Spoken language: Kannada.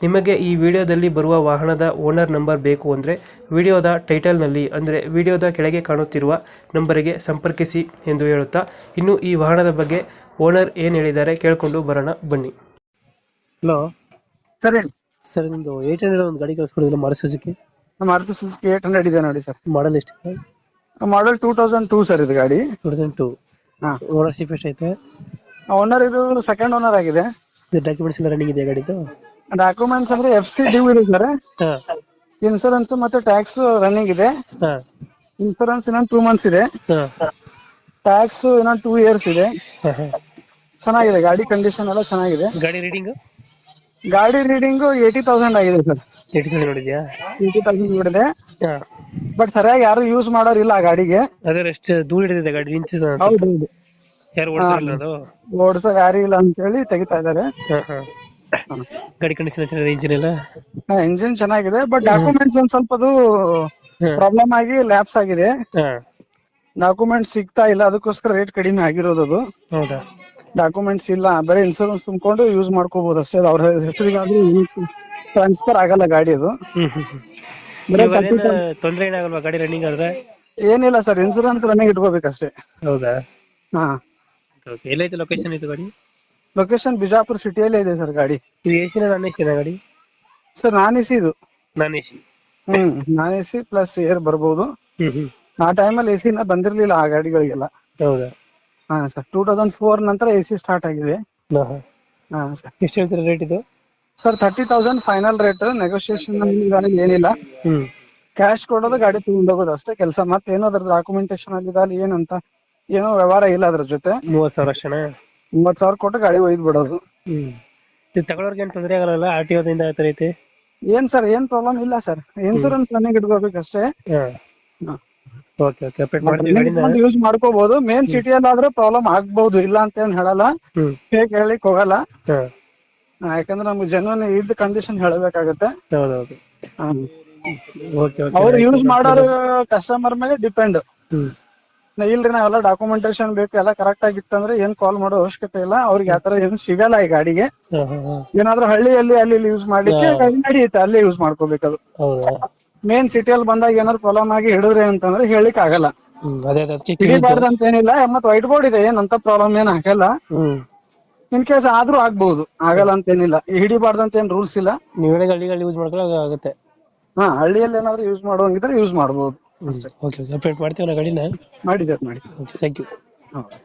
ನಿಮಗೆ ಈ ವಿಡಿಯೋದಲ್ಲಿ ಬರುವ ವಾಹನದ ಓನರ್ ನಂಬರ್ ಬೇಕು ಅಂದರೆ ವಿಡಿಯೋದ ಟೈಟಲ್ನಲ್ಲಿ ಅಂದರೆ ವಿಡಿಯೋದ ಕೆಳಗೆ ಕಾಣುತ್ತಿರುವ ನಂಬರಿಗೆ ಸಂಪರ್ಕಿಸಿ ಎಂದು ಹೇಳುತ್ತಾ ಇನ್ನು ಈ ವಾಹನದ ಬಗ್ಗೆ ಓನರ್ ಏನು ಹೇಳಿದ್ದಾರೆ ಕೇಳಿಕೊಂಡು ಬರೋಣ ಬನ್ನಿ. ಹಲೋ. ಸರ್ ಹೇಳಿ. ಸರ್ ನಿಮ್ಮದು ಏಟ್ ಹಂಡ್ರೆಡ್ ಒಂದು ಗಾಡಿ ಕಳಿಸ್ಕೊಡಿದ್ರೆ ಮಾರು ಸುಜುಕಿ? ನಮ್ಮ ಮಾರುತಿ ಸುಜುಕಿ ಏಟ್ ಹಂಡ್ರೆಡ್ ಇದೆ ನೋಡಿ ಸರ್. ಮಾಡಲ್ ಎಷ್ಟು model two thousand two sir ಇದು ಗಾಡಿ. ಟೂ ತೌಸಂಡ್ ಟೂ ಹಾಂ. ಓನರ್ಶಿಪ್ ಎಷ್ಟೈತೆ ಓನರ್ ಇದು ಸೆಕೆಂಡ್ ಓನರ್ ಆಗಿದೆ. ಇದು ಡಾಕ್ಯುಮೆಂಟ್ಸ್ ಎಲ್ಲ ರನ್ನಿಂಗ್ ಇದೆ ಗಾಡಿದು? ಡಾಕ್ಯುಮೆಂಟ್ಸ್ ಅಂದ್ರೆ ಎಫ್ ಸಿ ಡ್ಯೂ ಇದೆ ಸರ್ ಇನ್ಶೂರೆನ್ಸ್ ಇನ್ಸೂರೆನ್ಸ್ ಮತ್ತೆ ಟ್ಯಾಕ್ಸ್ ರನ್ನಿಂಗ್ ಇದೆ. ಇನ್ಶೂರೆನ್ಸ್ ಇನ್ಸೂರೆನ್ಸ್ ಇನ್ನೊಂದು ಟೂ ಮಂತ್ಸ್ ಇದೆ. ಟ್ಯಾಕ್ಸ್ ಇನ್ನೊಂದು ಟೂ ಇಯರ್ಸ್ ಇದೆ. ಚೆನ್ನಾಗಿದೆ ಗಾಡಿ ಕಂಡೀಷನ್ ಎಲ್ಲ ಚೆನ್ನಾಗಿದೆ. ಗಾಡಿ ರೀಡಿಂಗ್ ಗಾಡಿ ರೀಡಿಂಗ್ ಏಯ್ಟಿ ತೌಸಂಡ್ ಆಗಿದೆ ಸರ್. ಏಯ್ಟಿ ತೌಸಂಡ್ ನೋಡಿದ್ಯಾ? ಏಯ್ಟಿ ತೌಸಂಡ್ ನೋಡಿದೆ. ಬಟ್ ಸರಿಯಾಗಿ ಯಾರು ಯೂಸ್ ಮಾಡೋರಿಲ್ಲ ಆ ಗಾಡಿಗೆ. ಅದೇ ಎಷ್ಟು ದೂರ ಹಿಡಿದಿದೆ ಗಾಡಿ ನಿಂತಿದೆ ಹೌದು ಹೌದು ಯಾರು ಓಡಿಸಿರಲ್ಲ ಅದು? ಓಡಿಸೋರು ಯಾರು ಇಲ್ಲ ಅಂತ ಹೇಳಿ ತೆಗಿತಾ ಇದ್ದಾರೆ. ಗಾಡಿ ಕಂಡೀಷನ್ ಚೆನ್ನಾಗಿದೆ ಇಂಜಿನ್ ಎಲ್ಲ? ಇಂಜಿನ್ ಚೆನ್ನಾಗಿದೆ ಬಟ್ ಡಾಕ್ಯುಮೆಂಟ್ಸ್ ಒಂದ್ ಸ್ವಲ್ಪ ಅದು ಪ್ರಾಬ್ಲಮ್ ಆಗಿ ಲ್ಯಾಪ್ಸ್ ಆಗಿದೆ. ಡಾಕ್ಯುಮೆಂಟ್ ಸಿಗ್ತಾ ಇಲ್ಲ ಅದಕ್ಕೋಸ್ಕರ ರೇಟ್ ಕಡಿಮೆ ಆಗಿರೋದು ಅದು. ಹೌದಾ? ಡಾಕ್ಯುಮೆಂಟ್ಸ್ ಇಲ್ಲ ಬರೀ ಇನ್ಸೂರೆನ್ಸ್ ತುಂಬಿಕೊಂಡು ಯೂಸ್ ಮಾಡ್ಕೋಬಹುದು ಅಷ್ಟೇ ಅವ್ರ ಹೆಸರಿಗಾದ್ರೂ ಟ್ರಾನ್ಸ್ಫರ್ ಆಗಲ್ಲ ಗಾಡಿ ಅದು. ತೊಂದರೆ ಏನಾಗಲ್ವಾ ಗಾಡಿ ರನ್ನಿಂಗ್ ಆದ್ರೆ? ಏನಿಲ್ಲ ಸರ್ ಇನ್ಸೂರೆನ್ಸ್ ರನ್ನಿಂಗ್ ಇಟ್ಕೋಬೇಕಷ್ಟೇ. ಹೌದಾ? ಹಾ. ಎಲ್ಲೈತೆ ಲೊಕೇಶನ್ ಇದು ಗಾಡಿ? ಲೊಕೇಶನ್ ಬಿಜಾಪುರ ಸಿಟಿಯಲ್ಲೇ ಇದೆ ಸರ್ ಗಾಡಿ. ಇದು ಎ ಸಿನ ನಾನ್ ಎ ಗಾಡಿ? ಸರ್ ನಾನ್ ಎಸಿ ಇದು. Non A C hmm non AC plus air ಬರ್ಬೋದು. ಹ್ಮ್ ಹ್ಮ್. ಆ ಟೈಮಲ್ಲಿ ಎ ಸಿನ ಬಂದಿರ್ಲಿಲ್ಲ ಆ ಗಾಡಿಗಳಿಗೆಲ್ಲ. ಹೌದಾ? ಹಾ ಸರ್ ಟೂ ತೌಸಂಡ್ ಫೋರ್ ನಂತರ ಎಸಿ ಸಿ ಸ್ಟಾರ್ಟ್ ಆಗಿದೆ. ಹಾ ಹಾ. ಹಾ ಸರ್ ಎಷ್ಟು ಹೇಳ್ತೀರಾ ರೇಟ್ ಇದು? Sir thirty thousand final rate negotiation ಏನಿಲ್ಲ. ಹ್ಮ್. ಕ್ಯಾಶ್ ಕೊಡೋದು ಗಾಡಿ ತಗೊಂಡ್ ಹೋಗೋದು ಅಷ್ಟೇ ಕೆಲಸ. ಮತ್ತೆ ಏನೋ ಅದ್ರ ಡಾಕ್ಯುಮೆಂಟೇಶನ್ ಅಲ್ಲಿ ಏನಂತ ಏನೋ ವ್ಯವಹಾರ ಇಲ್ಲ ಅದ್ರ ಜೊತೆ. ಮೂವತ್ ಸಾವಿರ ಅಷ್ಟೇನಾ? ಮೂವತ್ ಸಾವಿರ ಕೊಟ್ಟು ಗಾಡಿ ಒಯ್ದು ಬಿಡೋದು. ಹ್ಮ್. ಇದು ತಗೊಳ್ಳೋರ್ಗೆ ಏನು ತೊಂದರೆ ಆಗಲ್ಲ ಆರ್ ಟಿ ಓದಿಂದ ಆ ಥರ ಐತೆ ಏನ್ ಸರ್ ಏನ್ ಪ್ರಾಬ್ಲಮ್ ಇಲ್ಲ ಸರ್. ಇನ್ಸೂರೆನ್ಸ್ ರನ್ನಿಂಗ್ ಇಟ್ಕೋಬೇಕಷ್ಟೇ ಹಾ. Okay okay. ಅಪ್ಡೇಟ್ ಮಾಡ್ತೀವಿ ಗಾಡಿನ. ಯೂಸ್ ಮಾಡ್ಕೋಬಹುದು ಮೇನ್ ಸಿಟಿಯಲ್ಲಿ ಆದ್ರೆ ಪ್ರಾಬ್ಲಮ್ ಆಗ್ಬಹುದು ಇಲ್ಲ ಅಂತ ಏನ್ ಹೇಳಲ್ಲ. ಹ್ಮ್. ಹೇಗ್ ಹೇಳಿಕ್ ಹೋಗಲ್ಲ. ಹಾ. ಆ, ಯಾಕಂದ್ರೆ ನಮ್ಗೆ ಜನ್ವನ್ ಇದ್ದ ಕಂಡೀಷನ್ ಹೇಳಬೇಕಾಗತ್ತೆ. ಹೌದೌದು. Okay okay. ಅವ್ರು ಯೂಸ್ ಮಾಡೋರು ಕಸ್ಟಮರ್ ಮೇಲೆ ಡಿಪೆಂಡ್ ಹ್ಮ್. ಇಲ್ರಿ ನಾವೆಲ್ಲ ಡಾಕ್ಯುಮೆಂಟೇಶನ್ ಬೇಕು ಎಲ್ಲ ಕರೆಕ್ಟ್ ಆಗಿತ್ತಂದ್ರೆ ಏನ್ ಕಾಲ್ ಮಾಡೋ ಅವಶ್ಯಕತೆ ಇಲ್ಲ. ಅವ್ರಿಗೆ ಆತರ ಏನು ಸಿಗಲ್ಲ ಈ ಗಾಡಿಗೆ. ಏನಾದ್ರೂ ಹಳ್ಳಿಯಲ್ಲಿ ಅಲ್ಲಿ ಇಲ್ಲಿ ಯೂಸ್ ಮಾಡ್ಲಿಕ್ಕೆ ಗಾಡಿ ನಡೆಯುತ್ತೆ ಅಲ್ಲೇ ಯೂಸ್ ಮಾಡ್ಕೋಬೇಕದು ಹೌದಾ? ಮೇನ್ ಸಿಟಿಯಲ್ಲಿ ಬಂದಾಗ ಏನಾದ್ರು ಪ್ರಾಬ್ಲಮ್ ಆಗಿ ಹಿಡಿದ್ರೆ ಅಂತಂದ್ರೆ ಹೇಳಿಕ್ ಆಗಲ್ಲ. ಹ್ಮ್ ಅದೇ ಅದೇ ಚಿಕ್ಕ ಹಿಡಿಬಾರ್ದು ಅಂತ ಏನಿಲ್ಲ ಮತ್ ವೈಟ್ ಬೋರ್ಡ್ ಇದೆ ಏನಂತ ಪ್ರಾಬ್ಲಮ್ ಏನ್ ಆಗಲ್ಲ. ಹ್ಮ್. ಇನ್ ಕೇಸ್ ಆದ್ರೂ ಆಗ್ಬಹುದು ಆಗಲ್ಲ ಅಂತ ಏನಿಲ್ಲ. ಈ ಹಿಡಿಬಾರ್ದು ಅಂತ ಏನ್ ರೂಲ್ಸ್ ಇಲ್ಲ. ನೀವೇ ಹಳ್ಳಿಗಳಲ್ಲಿ ಹಳ್ಳಿಗಳು ಯೂಸ್ ಮಾಡ್ಕೊಳ್ಳೋ ಆಗುತ್ತೆ. ಹಾ ಹಳ್ಳಿಯಲ್ಲಿ ಏನಾದ್ರು ಯೂಸ್ ಮಾಡುವಂಗಿದ್ರೆ ಯೂಸ್ ಮಾಡಬಹುದು ಓಕೆ ಓಕೆ. ಅಪ್ಡೇಟ್ ಮಾಡ್ತೀವಿ ನಾ ಗಾಡಿನ? ಮಾಡಿದ್ದೇವೆ ಮಾಡಿ ಓಕೆ ಥ್ಯಾಂಕ್ ಯು ಹೌದು